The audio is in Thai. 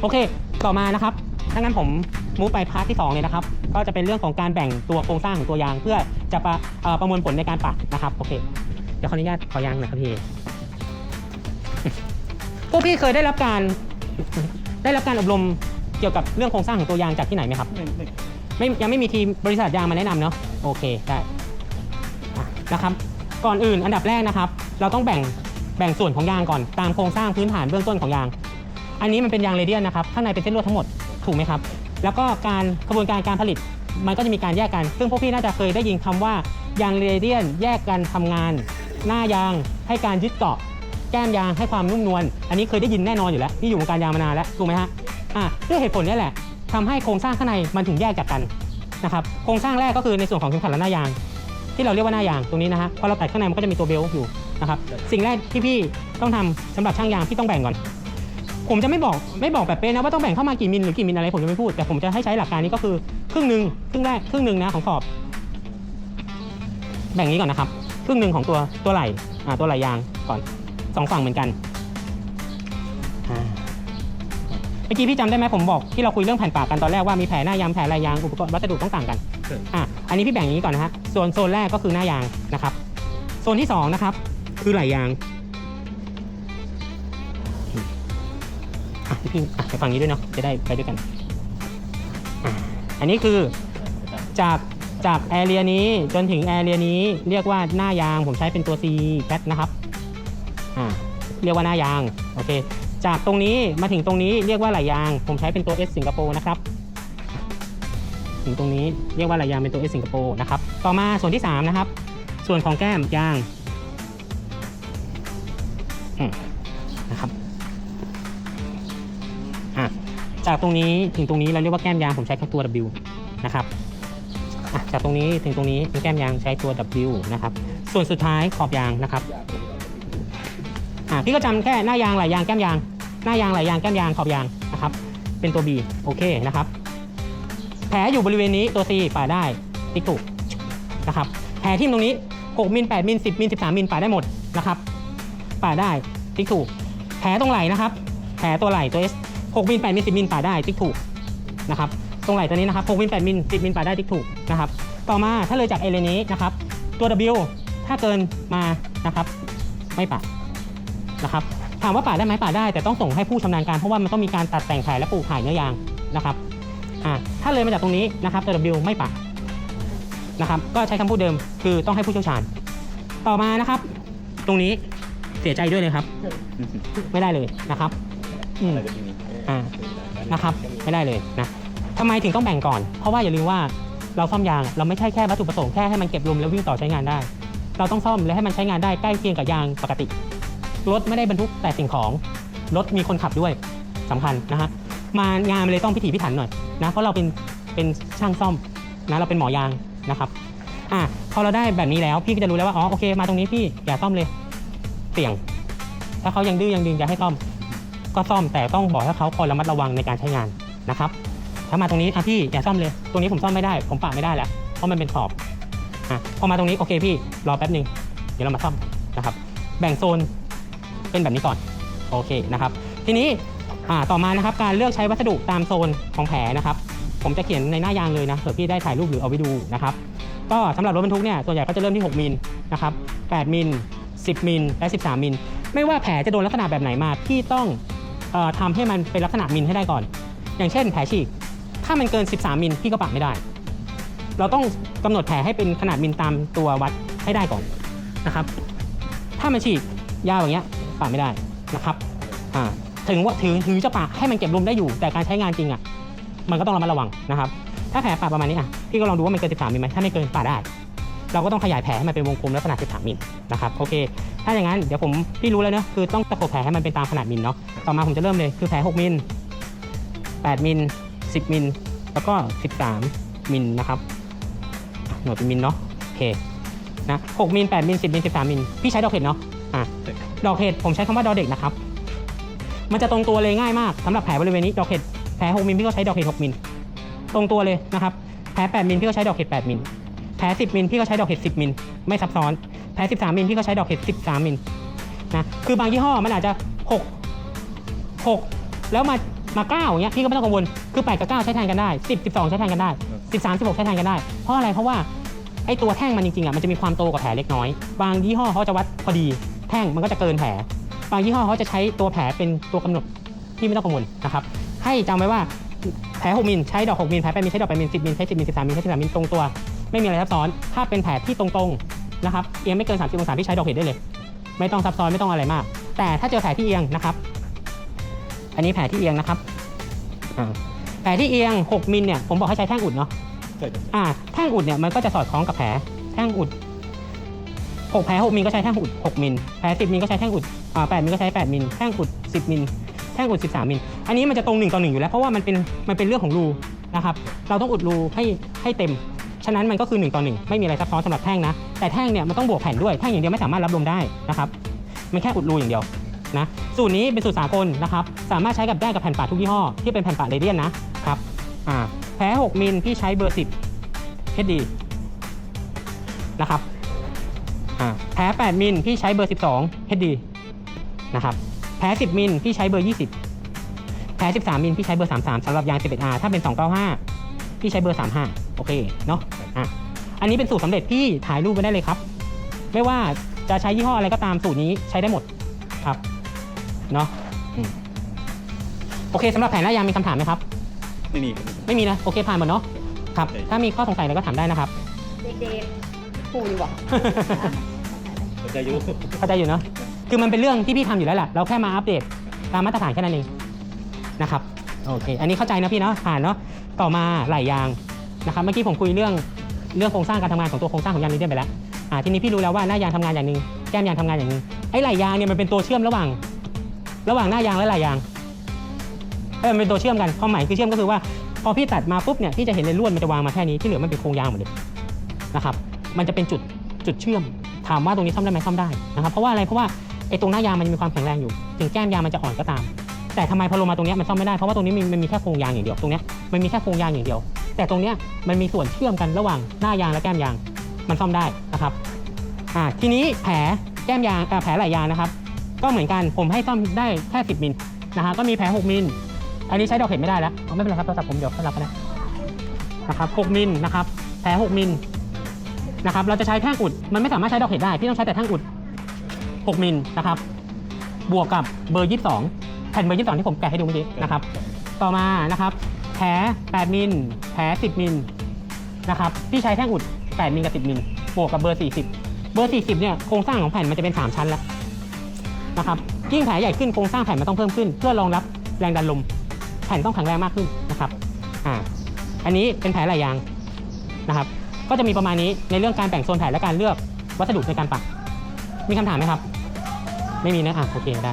โอเค ต่อมานะครับถ้างั้นผมมูฟไปพาร์ทที่2เลยนะครับ ก็จะเป็นเรื่องของการแบ่งตัวโครงสร้างของตัวยาง เพื่อจะประเอ่อประมวลผลในการปักนะครับ โอเค เดี๋ยวขออนุญาตขอยางหน่อยครับพี่ พวกพี่เคยได้รับการได้รับการอบรมเกี่ยวกับเรื่องโครงสร้างของตัวยางจากที่ไหนไหมครับไม่ไม่ไม่ยังไม่มีทีมบริษัทยางมาแนะนำเนาะ โอเค ได้อะนะครับ ก่อนอื่นอันดับแรกนะครับ เราต้องแบ่งแบ่งส่วนของยางก่อน ตามโครงสร้างพื้นฐานเบื้องต้นของยาง อันนี้มันเป็นยางเรเดียนนะครับข้างในเป็นเส้นลวดทั้งหมดถูกไหมครับ แล้วก็การกระบวนการการผลิตมันก็จะมีการแยกกัน ซึ่งพวกพี่น่าจะเคยได้ยินคำว่ายางเรเดียนแยกกันทำงาน หน้ายางให้การยึดเกาะ แก้มยางให้ความนุ่มนวลอันนี้เคยได้ยินแน่นอนอยู่แล้วพี่อยู่วงการยางมานานแล้วถูกไหมฮะอะด้วยเหตุผลนี้แหละทำให้โครงสร้างข้างในมันถึงแยกจากกันนะครับโครงสร้างแรกก็คือในส่วนของเข็มขัดและหน้ายาง ที่เราเรียกว่าหน้ายางตรงนี้นะฮะพอเราตัดข้างในมันก็จะมีตัวเบลต์อยู่นะครับสิ่งแรกที่พี่ต้องทำสำหรับช่างยางพี่ต้องแบ่งก่อน ผมจะไม่บอกไม่บอกแบบเป๊ะนะว่าต้องแบ่งเข้ามากี่มิลหรือกี่มิลอะไรผมจะไม่พูดแต่ผมจะให้ใช้หลักการนี้ก็คือครึ่งหนึ่งครึ่งแรกครึ่งหนึ่งนะของขอบ แบ่งนี้ก่อนนะครับ ครึ่งหนึ่งของตัวตัวไหล่อ่าตัวไหล่ยางก่อนสองฝั่งเหมือนกันเมื่อกี้พี่จำได้ไหมผมบอกที่เราคุยเรื่องแผ่นปากกันตอนแรกว่ามีแผลหน้ายางแผลลายยางอุปกรณ์วัสดุต้องต่างกันอะอันนี้พี่แบ่งอย่างนี้ก่อนนะฮะโซนโซนแรกก็คือหน้ายางนะครับโซนที่สองนะครับคือไหลยาง พี่พิมพ์อะไปฝั่งนี้ด้วยเนาะจะได้ไปด้วยกันอะอันนี้คือจากจากแอเรียนี้จนถึงแอเรียนี้เรียกว่าหน้ายางผมใช้เป็นตัว C แคทนะครับอ่าเรียกว่าหน้ายางโอเคจากตรงนี้มาถึงตรงนี้เรียกว่าไหลยาง ผมใช้เป็นตัว S สิงคโปร์นะครับถึงตรงนี้เรียกว่าไหลยางเป็นตัว S สิงคโปร์นะครับต่อมาส่วนที่ 3 นะครับ ส่วนของแก้มยางอืมนะครับ จากตรงนี้ถึงตรงนี้เราเรียกว่าแก้มยางผมใช้แค่ตัว W นะครับจากตรงนี้ถึงตรงนี้เป็นแก้มยางใช้ตัว W นะครับ ส่วนสุดท้ายขอบยางนะครับพี่ก็จำแค่หน้ายางไหลยางแก้มยาง หน้ายางไหลยางแก้มยางขอบยางนะครับ เป็นตัว B โอเคนะครับ แผลอยู่บริเวณนี้ตัว C ป่าได้ติ๊กถูกนะครับ แผลที่ตรงนี้ 6มิล8มิล10มิล13มิลป่าได้หมดนะครับ ป่าได้ติ๊กถูก แผลตรงไหลนะครับ แผลตัวไหลตัว S 6มิล8มิล10มิลป่าได้ติ๊กถูกนะครับตรงไหลตัวนี้นะครับ6มิล8มิล10มิลป่าได้ติ๊กถูกนะครับต่อมาถ้าเลยจากเอเลนี้นะครับตัว W ถ้าเกินมานะครับไม่ป่านะครับถามว่าป่าได้ไหมป่าได้ แต่ต้องส่งให้ผู้ชำนาญการเพราะว่ามันต้องมีการตัดแต่งแผลและปลูกถ่ายเนื้อยางนะครับอ่าถ้าเลยมาจากตรงนี้นะครับตัว W ไม่ปะนะครับก็ใช้คำพูดเดิมคือต้องให้ผู้เชี่ยวชาญ ต่อมานะครับ ตรงนี้เสียใจด้วยเลยครับ ไม่ได้เลยนะครับอืม อ่านะครับไม่ได้เลยนะทำไมถึงต้องแบ่งก่อน เพราะว่าอย่าลืมว่าเราซ่อมยางเราไม่ใช่แค่วัตถุประสงค์แค่ให้มันเก็บลมแล้ววิ่งต่อใช้งานได้ เราต้องซ่อมและให้มันใช้งานได้ใกล้เคียงกับยางปกติรถไม่ได้บรรทุกแต่สิ่งของรถมีคนขับด้วยสำคัญนะฮะมางานมันเลยต้องพิถีพิถันหน่อยนะเพราะเราเป็นเป็นช่างซ่อมนะเราเป็นหมอยางนะครับอะพอเราได้แบบนี้แล้วพี่ก็จะรู้แล้วว่าอ๋อโอเคมาตรงนี้พี่อย่าซ่อมเลยเสี่ยง ถ้าเขายังดื้อยังดึงจะให้ซ่อม ก็ซ่อมแต่ต้องบอกให้เขาคอยระมัดระวังในการใช้งานนะครับถ้ามาตรงนี้อะพี่อย่าซ่อมเลย ตรงนี้ผมซ่อมไม่ได้ ผมปะไม่ได้แล้วเพราะมันเป็นขอบอะพอมาตรงนี้โอเคพี่รอแป๊บหนึ่งเดี๋ยวเรามาซ่อมนะครับ แบ่งโซนเป็นแบบนี้ก่อนโอเคนะครับ ทีนี้อ่าต่อมานะครับการเลือกใช้วัสดุตามโซนของแผลนะครับ ผมจะเขียนในหน้ายางเลยนะเผื่อพี่ได้ถ่ายรูปหรือเอาไปดูนะครับ ก็สำหรับรถบรรทุกเนี่ยส่วนใหญ่ก็จะเริ่มที่ 6มิลนะครับ8มิล10มิลและ 13มิลไม่ว่าแผลจะโดนลักษณะแบบไหนมาพี่ต้อง ทำให้มันเป็นลักษณะมิลให้ได้ก่อน อย่างเช่นแผลฉีก ถ้ามันเกิน 13 มิลพี่ก็ปะไม่ได้ เราต้องกำหนดแผลให้เป็นขนาดมิลตามตัววัดให้ได้ก่อนนะครับ ถ้ามันฉีกยาวอย่างเงี้ยปะไม่ได้นะครับอ่าถึงว่าถึงถึงจะปะให้มันเก็บลมได้อยู่ แต่การใช้งานจริงอะมันก็ต้องระมัดระวังนะครับ ถ้าแผลปะประมาณนี้อะพี่ก็ลองดูว่ามันเกิน 13มิลไหมถ้าไม่เกินปะได้ เราก็ต้องขยายแผลให้มันเป็นวงกลมลักษณะ13มิลนะครับโอเค ถ้าอย่างนั้นเดี๋ยวผมพี่รู้แล้วเนอะคือต้องตะโขบแผลให้มันเป็นตามขนาดมิลเนาะต่อมาผมจะเริ่มเลยคือแผล6มิล8มิล10มิลแล้วก็ 13มิลนะครับหน่วยเป็นมิลเนาะโอเคนะ6มิล8มิล10มิล13มิลพี่ใช้ดอกเห็ดเนาะอะดอกเห็ดผมใช้คำว่าดอเด็กนะครับมันจะตรงตัวเลยง่ายมากสำหรับแผลบริเวณนี้ดอกเห็ดแผล6มิลพี่ก็ใช้ดอกเห็ด6มิลตรงตัวเลยนะครับแผล8มิลพี่ก็ใช้ดอกเห็ด8มิล แผล10มิลพี่ก็ใช้ดอกเห็ด10มิลไม่ซับซ้อนแผล13มิลพี่ก็ใช้ดอกเห็ด13มิลนะคือบางยี่ห้อมันอาจจะ 6 6 แล้วมามาเก้าอย่างเงี้ยพี่ก็ไม่ต้องกังวลคือ8กับ9ใช้แทนกันได้ 10 12 ใช้แทนกันได้ 13 16 ใช้แทนกันได้ เพราะอะไรเพราะว่าไอ้ตัวแท่งมันจริงๆอะมันจะมีความโตกว่าแผลเล็กน้อย บางยี่ห้อเขาจะวัดพอดี แท่งมันก็จะเกินแผลบางยี่ห้อเขาจะใช้ตัวแผลเป็นตัวกำหนดที่ไม่ต้องกังวลนะครับให้จำไว้ว่าแผล6มิลใช้ดอก6มิลแผล8มิลใช้ดอก8มิล10มิลใช้10มิล13มิลใช้13มิลตรงตัว ไม่มีอะไรซับซ้อน ถ้าเป็นแผลที่ตรงๆนะครับเอียงไม่เกิน 30 องศาที่ใช้ดอกเห็ดได้เลย ไม่ต้องซับซ้อนไม่ต้องอะไรมาก แต่ถ้าเจอแผลที่เอียงนะครับ อันนี้แผลที่เอียงนะครับอ่าแผลที่เอียง 6 มิลเนี่ยผมบอกให้ใช้แท่งอุดเนาะใช่ครับอ่าแท่งอุดเนี่ยมันก็จะสอดคล้องกับแผลแท่งอุดหกแผลหกมิลก็ใช้แท่งอุดหกมิลแผลสิบมิลก็ใช้แท่งอุดอ่าแปดมิลก็ใช้แปดมิลแท่งอุดสิบมิลแท่งอุดสิบสามมิลอันนี้มันจะตรงหนึ่งต่อหนึ่งอยู่แล้วเพราะว่ามันเป็นมันเป็นเรื่องของรูนะครับ เราต้องอุดรูให้ให้เต็ม ฉะนั้นมันก็คือ 1 ต่อ 1 ไม่มีอะไรซับซ้อนสำหรับแท่งนะ แต่แท่งเนี่ยมันต้องบวกแผ่นด้วย แท่งอย่างเดียวไม่สามารถรับลมได้นะครับมันแค่อุดรูอย่างเดียวนะสูตรนี้เป็นสูตรสากลนะครับสามารถใช้กับได้กับแผ่นปะทุกยี่ห้อที่เป็นแผ่นปะเรเดียนนะครับอ่าแผล6มิลพี่ใช้เบอร์ 10 HD นะครับอ่าแผล8มิลพี่ใช้เบอร์ 12 HD นะครับแผล10มิลพี่ใช้เบอร์ 20แผล13มิลพี่ใช้เบอร์ 33สำหรับยาง 11R ถ้าเป็น 295 พี่ใช้เบอร์ 35 โอเคเนาะอะอันนี้เป็นสูตรสำเร็จพี่ถ่ายรูปไปได้เลยครับ ไม่ว่าจะใช้ยี่ห้ออะไรก็ตามสูตรนี้ใช้ได้หมดครับเนาะอืมโอเคสำหรับแผนหน้ายางมีคำถามไหมครับ ไม่มีครับ ไม่มีนะ โอเคผ่านหมดเนาะครับโอเคถ้ามีข้อสงสัยอะไรก็ถามได้นะครับ เด็กๆปู่อยู่อะเข้าใจอยู่เข้าใจอยู่เนาะคือมันเป็นเรื่องที่พี่ทำอยู่แล้วแหละเราแค่มาอัปเดตตามมาตรฐานแค่นั้นเองนะครับโอเค อันนี้เข้าใจนะพี่เนาะผ่านเนาะ ต่อมาไหลยางนะครับเมื่อกี้ผมคุยเรื่องเรื่องโครงสร้างการทำงานของตัวโครงสร้างของยางลีเดียนไปแล้วอ่าทีนี้พี่รู้แล้วว่าหน้ายางทำงานอย่างหนึ่งแก้มยางทำงานอย่างหนึ่งไอ้ไหลยางเนี่ยมันเป็นตัวเชื่อมระหว่าง ระหว่างหน้ายางและไหลยางเออมันเป็นตัวเชื่อมกันความหมายคือเชื่อมก็คือว่า พอพี่ตัดมาปุ๊บเนี่ยพี่จะเห็นเลยลวดมันจะวางมาแค่นี้ที่เหลือมันเป็นโครงยางหมดเลยนะครับมันจะเป็นจุดจุดเชื่อม ถามว่าตรงนี้ซ่อมได้ไหมซ่อมได้นะครับเพราะว่าอะไรเพราะว่าไอ้ตรงหน้ายางมันมีความแข็งแรงอยู่ ถึงแก้มยางมันจะอ่อนก็ตาม แต่ทำไมพอลงมาตรงเนี้ยมันซ่อมไม่ได้เพราะว่าตรงนี้มันมีแค่โครงยางอย่างเดียวตรงเนี้ยมันมีแค่โครงยางอย่างเดียว แต่ตรงเนี้ยมันมีส่วนเชื่อมกันระหว่างหน้ายางและแก้มยาง มันซ่อมได้นะครับอ่าทีนี้แผลแก้มยางแผลไหล่ยางนะครับ ก็เหมือนกันผมให้ซ่อมได้แค่10มิลนะฮะก็มีแผล6มิลอันนี้ใช้ดอกเห็ดไม่ได้แล้วไม่เป็นไรครับโทรศัพท์ผมเดี๋ยวค่อยรับก็ได้นะครับ6มิลนะครับแผล6มิลนะครับเราจะใช้แท่งอุด มันไม่สามารถใช้ดอกเห็ดได้พี่ต้องใช้แต่แท่งอุด 6มิลนะครับบวกกับเบอร์ 22 ผ่นเบอร์22ที่ผมแกะให้ดูเมื่อกี้นะครับ ต่อมานะครับ แผล8มิล แผล10มิลนะครับพี่ใช้แท่งอุด8มิลกับ10มิลบวกกับเบอร์ 40 เบอร์ 40เนี่ยโครงสร้างของแผ่นมันจะเป็น 3 ชั้นแล้วนะครับยิ่งแผลใหญ่ขึ้นโครงสร้างแผ่นมันต้องเพิ่มขึ้น เพื่อรองรับแรงดันลม แผ่นต้องแข็งแรงมากขึ้นนะครับอ่าอันนี้เป็นแผลหลายยางนะครับ ก็จะมีประมาณนี้ในเรื่องการแบ่งโซนแผลและการเลือกวัสดุในการปักมีคำถามไหมครับ ไม่มีนะอะโอเคได้